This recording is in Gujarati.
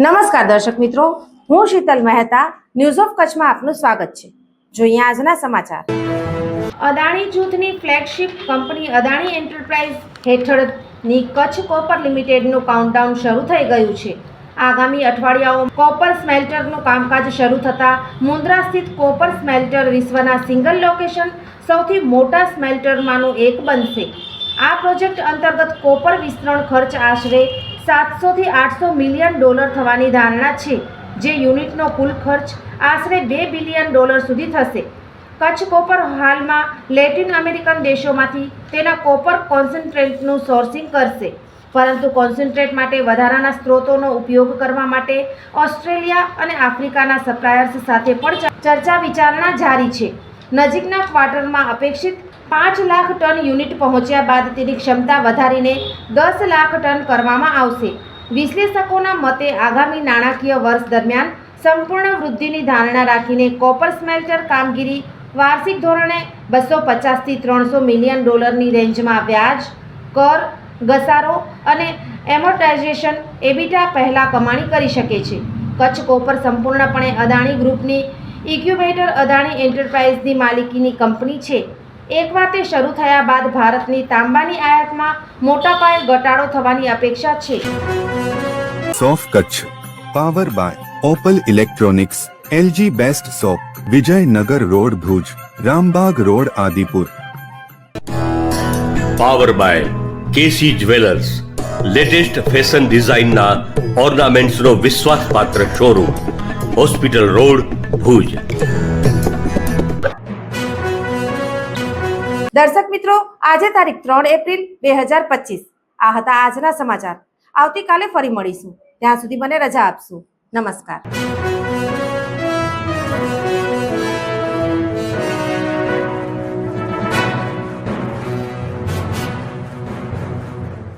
નમસ્કાર દર્શક મિત્રો, હું શીતલ મહેતા ન્યૂઝ ઓફ કચ્છમાં આપનું સ્વાગત છે. જોઈએ આજના સમાચાર. અદાણી જૂથની ફ્લેગશિપ કંપની અદાણી એન્ટરપ્રાઇઝ હેઠળની કચ્છ કોપર લિમિટેડનું કાઉન્ટડાઉન શરૂ થઈ ગયું છે. આગામી અઠવાડિયાઓ કોપર સ્મેલ્ટરનું કામકાજ શરૂ થતાં મુન્દ્રા સ્થિત કોપર સ્મેલ્ટર વિશ્વના સિંગલ લોકેશન સૌથી મોટા સ્મેલ્ટરમાંનું એક બનશે. આ પ્રોજેક્ટ અંતર્ગત કોપર વિસ્તરણ ખર્ચ આશરે સાતસોથી આઠસો મિલિયન ડોલર થવાની ધારણા છે, જે યુનિટનો કુલ ખર્ચ આશરે બે બિલિયન ડોલર સુધી થશે. કચ્છ કોપર હાલમાં લેટિન અમેરિકન દેશોમાંથી તેના કોપર કોન્સન્ટ્રેટનું સોર્સિંગ કરશે. પરંતુ કોન્સન્ટ્રેટ માટે વધારાના સ્ત્રોતોનો ઉપયોગ કરવા માટે ઓસ્ટ્રેલિયા અને આફ્રિકાના સપ્લાયર્સ સાથે પણ ચર્ચા વિચારણા જારી છે. નજીકના ક્વાર્ટરમાં અપેક્ષિત પાંચ લાખ ટન યુનિટ પહોંચ્યા બાદ તેની ક્ષમતા વધારીને દસ લાખ ટન કરવામાં આવશે. વિશ્લેષકોના મતે આગામી નાણાકીય વર્ષ દરમિયાન સંપૂર્ણ વૃદ્ધિની ધારણા રાખીને કોપર સ્મેલ્ટર કામગીરી વાર્ષિક ધોરણે બસો પચાસથી ત્રણસો મિલિયન ડોલરની રેન્જમાં વ્યાજ, કર, ઘસારો અને એમોર્ટાઇઝેશન એબીટા પહેલાં કમાણી કરી શકે છે. કચ્છ કોપર સંપૂર્ણપણે અદાણી ગ્રુપની ઇક્યુબેટર અદાણી એન્ટરપ્રાઇઝની માલિકીની કંપની છે. એકવાર તે શરૂ થયા બાદ ભારતની તાંબાની આયાતમાં મોટા પાયે ઘટાડો થવાની અપેક્ષા છે. સોફ Kutch power by Opal electronics LG best shop Vijaynagar road Bhuj Rambag road Adipur. Power by KC jewellers latest fashion ડિઝાઇનના ઓર્નામેન્ટ્સનો વિશ્વાસપાત્ર શોરૂમ હોસ્પિટલ રોડ ભુજ. દર્શક મિત્રો, આજે તારીખ ત્રણ એપ્રિલ બે હજાર પચીસ. આ હતા આજના સમાચાર. આવતીકાલે ફરી મળીશું. ત્યાં સુધી મને રજા આપશું. નમસ્કાર.